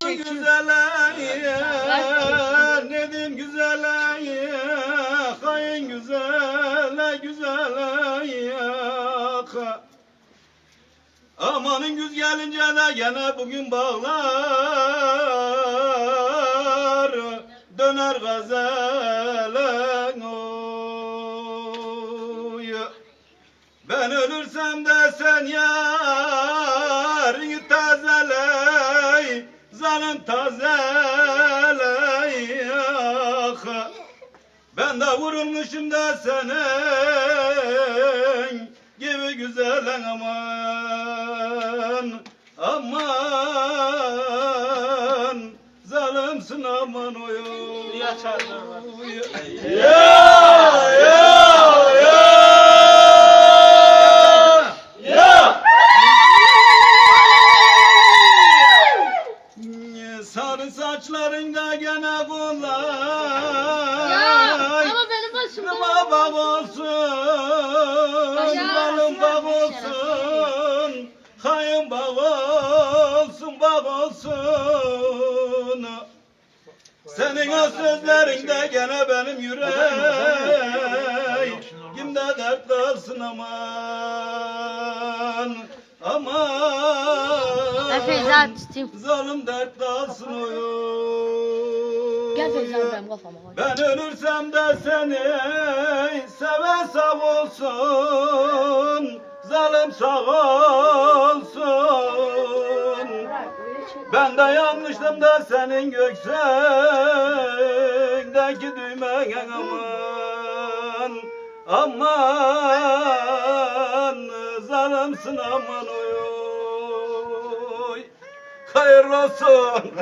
Güzele nedim güzele kayın güzele güzele Amanın güz gelince de gene bugün bağlar döner gazelen oy. Ben ölürsem de sen yarını tazeley Zanın tazeley ah. Ben de vurulmuşum da senin gibi güzelen aman Aman zalimsin aman oy çağırıyorlar. Ya ya ya ya Sarı saçlarında gene Ya bunlar ama benim başımda. Kırma bak olsun, Ya, balım şuna bak, olsun, kayın bak olsun, bak olsun. Senin o sözlerinde gene benim yüreğim Kimde dert kalsın aman Aman Ben Feyza tutayım. Zalim dert kalsın oy Gel Feyza benim kafama koy. ben ölürsem de seni seven sağ olsun, zalim sağ olsun. Yanlıştım da senin göksündeki düğmeye aman. Aman zalimsin aman oy. Hayırlı olsun.